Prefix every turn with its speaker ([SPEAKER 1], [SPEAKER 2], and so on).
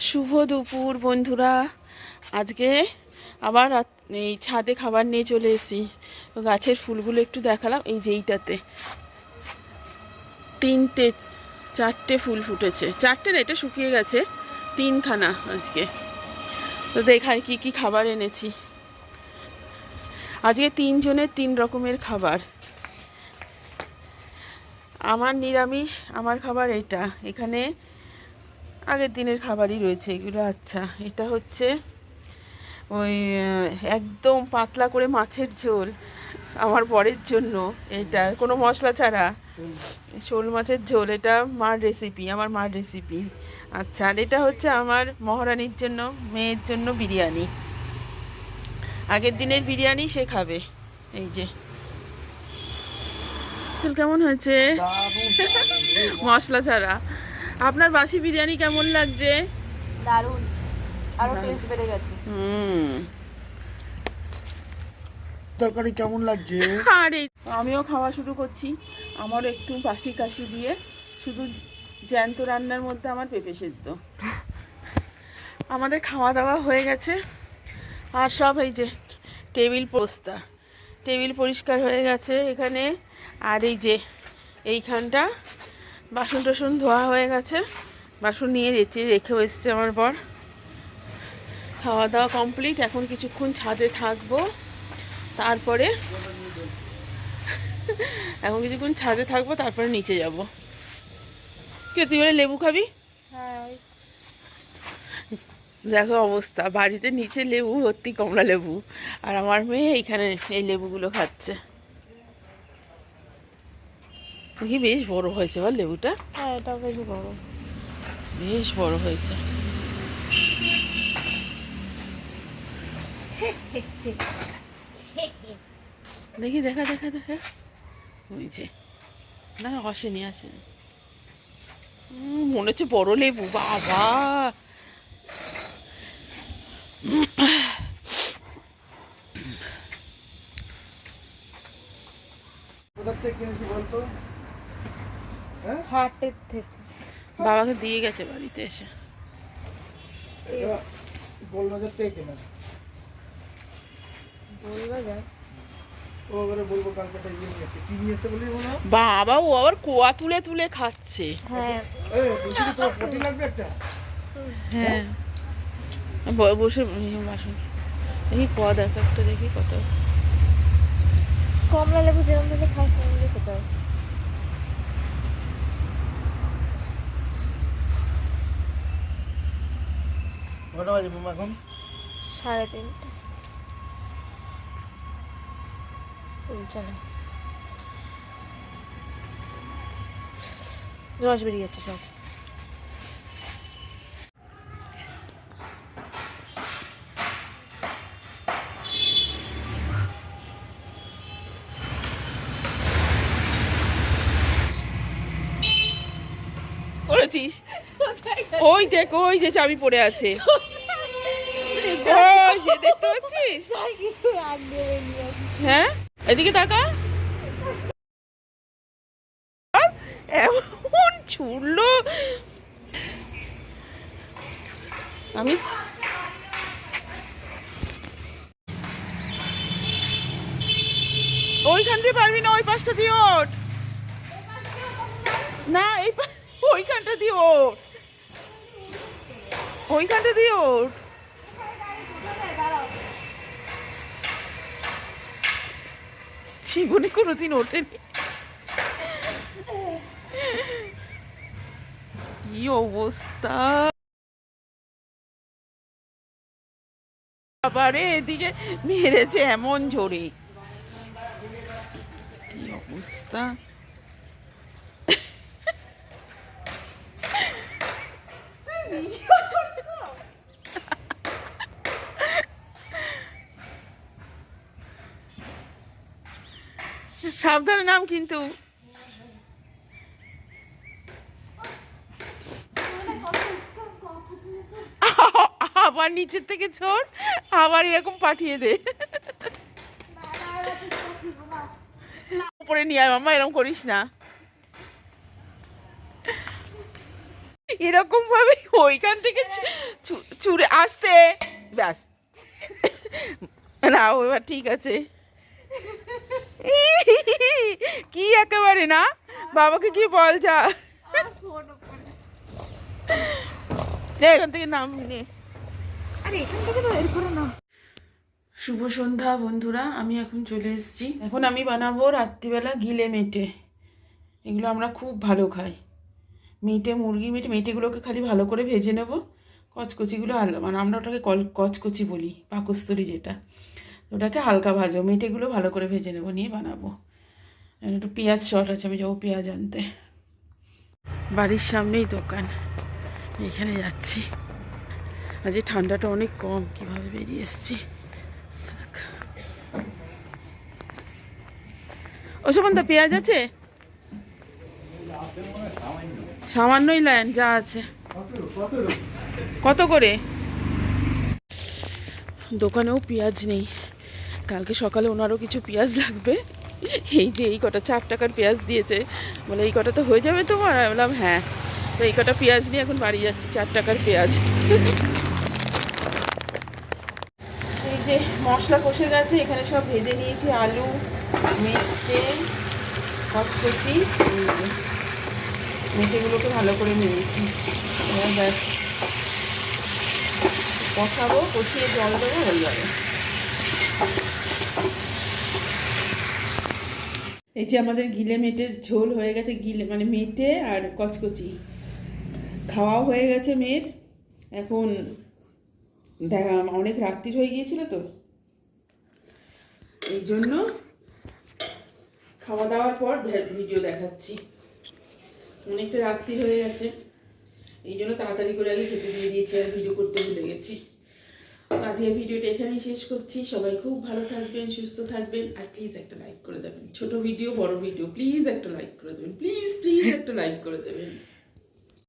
[SPEAKER 1] শুভ দুপুর, বন্ধুরা। আজকে আবার রাত- এই ছাদে খাবার নিয়ে চলে এসেছি। গাছের ফুলগুলো একটু দেখালাম, এই যে এইটাতে। তিনটে, চারটে ফুল ফুটেছে। চারটে না, এটা শুকিয়ে গেছে। তিনখানা আজকে। তো দেখায় কি কি খাবার এনেছি। আজকে তিনজনের তিন রকমের খাবার। আমার নিরামিষ, আমার খাবার এটা। এখানে আগের দিনের খাবারই রয়েছে এগুলো। আচ্ছা এটা হচ্ছে ওই একদম পাতলা করে মাছের ঝোল আমার বরের জন্য। এটা কোনো মশলা ছাড়া। শোল মাছের ঝোল এটা মার রেসিপি আমার মার রেসিপি আচ্ছা আর এটা হচ্ছে আমার মহারানীর জন্য মেয়ের জন্য বিরিয়ানি। আগের দিনের বিরিয়ানি সে খাবে। এই যে। কেমন হয়েছে? মশলা ছাড়া। আপনার বাসি বিরিয়ানি কেমন লাগছে?
[SPEAKER 2] দারুণ আরও
[SPEAKER 1] দারুণ।
[SPEAKER 2] টেস্ট বেড়ে গেছে।
[SPEAKER 1] হুম।
[SPEAKER 3] তরকারি কেমন লাগছে?
[SPEAKER 1] আরে আমিও খাওয়া শুরু করছি। আমার একটু বাসি কাশি দিয়ে শুধু জ্যান্ত রান্নার মধ্যে আমার পেঁপে সেদ্ধ। আমাদের খাওয়া দাওয়া হয়ে গেছে। আর সব এই যে টেবিল পোস্তা টেবিল পরিষ্কার হয়ে গেছে এখানে। আর এই যে এইখানটা বাসন টাসন ধোয়া হয়ে গেছে। বাসন নিয়ে রেচে রেখেও এসছে আমার বর। খাওয়া দাওয়া কমপ্লিট এখন কিছুক্ষণ ছাদে থাকব। তারপরে এখন কিছুক্ষণ ছাদে থাকব তারপরে নিচে যাব। কে তুই বলে লেবু খাবি?
[SPEAKER 2] হ্যাঁ।
[SPEAKER 1] দেখো অবস্থা বাড়িতে নিচে লেবু ভর্তি কমলা লেবু। আর আমার মেয়ে এইখানে এই লেবুগুলো খাচ্ছে। দেখি বেশ বড় হয়েছে বল লেবুটা?
[SPEAKER 2] হ্যাঁ এটা বেশ বড়।
[SPEAKER 1] বেশ বড় হয়েছে। দেখি দেখা দেখা দেখা। ওই যে। না আসেনি আসেনি। মনে হচ্ছে বড় লেবু বাবা।
[SPEAKER 3] কোথার থেকে কিনেছি বলতো?
[SPEAKER 2] হাটের থেকে।
[SPEAKER 1] বাবাকে দিয়ে গেছে বাড়িতে এসে।
[SPEAKER 3] গোলবাজার থেকে কেনা।
[SPEAKER 1] বাবা ও আবার কোয়া তুলে তুলে খাচ্ছে।
[SPEAKER 2] হ্যাঁ।
[SPEAKER 1] হ্যাঁ। বসে বাসন। দেখি কোয়া দেখ একটা দেখি কত
[SPEAKER 2] কমলা লেবু যেরকম খাই সেরকম খেতে হয়।
[SPEAKER 3] কটা বাজে মামা এখন?
[SPEAKER 2] সাড়ে তিনটে। চলো রস বেরিয়ে যাচ্ছে সব।
[SPEAKER 1] করেছিস? ওই দেখ ওই যে চাবি পড়ে আছে। হ্যাঁ? আমি ওইখান দিয়ে পারবি না, ওই পাশটা দিয়ে ওঠ। না ওইখানটা দিয়ে ওঠ। ওইখানটা দিয়ে ওঠ। জীবনে কোনোদিন ওঠেনি। কি অবস্থা? বাবারে এদিকে মেরেছে এমন জোরে। কি অবস্থা? সাবধানে নাম কিন্তু। আবার নিচের থেকে ছোট, আবার এরকম পাঠিয়ে দে। উপরে নিয়ে আয় মামা এরকম করিস না। এরকম ভাবে ওইখান থেকে ছু- ছু- আসতে। ব্যাস। না এবার ঠিক আছে। কি একেবারে না? বাবাকে কি বল যা। এখান থেকে নাম নে।
[SPEAKER 2] আরে এখান থেকে তো এর করে না।
[SPEAKER 1] শুভ সন্ধ্যা বন্ধুরা। আমি এখন চলে এসেছি। এখন আমি বানাবো রাত্রিবেলা গিলে মেটে। এগুলো আমরা খুব ভালো খাই। মেটে মুরগি মেটে মেটেগুলোকে খালি ভালো করে ভেজে নেব। কচকচিগুলো আলাদা মানে আমরা ওটাকে কল কচকচি বলি পাকস্তরি যেটা। ওটাকে হালকা ভাজো মেটেগুলো ভালো করে ভেজে নেব, নিয়ে বানাবো। একটু পেঁয়াজ শর্ট আছে, আমি যাব পেঁয়াজ আনতে। বাড়ির সামনেই দোকান, এখানে যাচ্ছি। আজ ঠান্ডাটা অনেক কম, কীভাবে বেরিয়ে এসেছি? ও সুমন্ত পেঁয়াজ আছে? সামান্যই লাইন যা আছে। কত করে? দোকানেও পেঁয়াজ নেই। কালকে সকালে ওনারও কিছু পেঁয়াজ লাগবে। এই যে এই কটা চার টাকার পেঁয়াজ দিয়েছে। বলে, এই কটা তো হয়ে যাবে তোমার? আমি বললাম হ্যাঁ। তো এই কটা পেঁয়াজ নিয়ে এখন বাড়ি যাচ্ছি, চার টাকার পেঁয়াজ। এই যে মশলা কষে গেছে, এখানে সব ভেজে নিয়েছি, আলু মেটে কচকচি মেটেগুলোকে ভালো করে নিয়েছি কষাবো, কষিয়ে জল দেবো, হয়ে যাবে। এই যে আমাদের গিলে মেটের ঝোল হয়ে গেছে, গিলে মানে মেটে আর কচকচি। খাওয়াও হয়ে গেছে মেয়ের। এখন দেখা, অনেক রাত্রির হয়ে গিয়েছিল তো। এই জন্য খাওয়া দাওয়ার পর ভিডিও দেখাচ্ছি। অনেকটা রাত্রি হয়ে গেছে। এই জন্য তাড়াতাড়ি করে আগে খেতে দিয়ে দিয়েছি আর ভিডিও করতে ভুলে গেছি। আজকের ভিডিওটা এখানেই শেষ করছি। সবাই খুব ভালো থাকবেন, সুস্থ থাকবেন, আর প্লিজ একটা লাইক করে দেবেন। ছোট ভিডিও বড় ভিডিও প্লিজ একটা লাইক করে দেবেন। প্লিজ প্লিজ একটা লাইক করে দেবেন।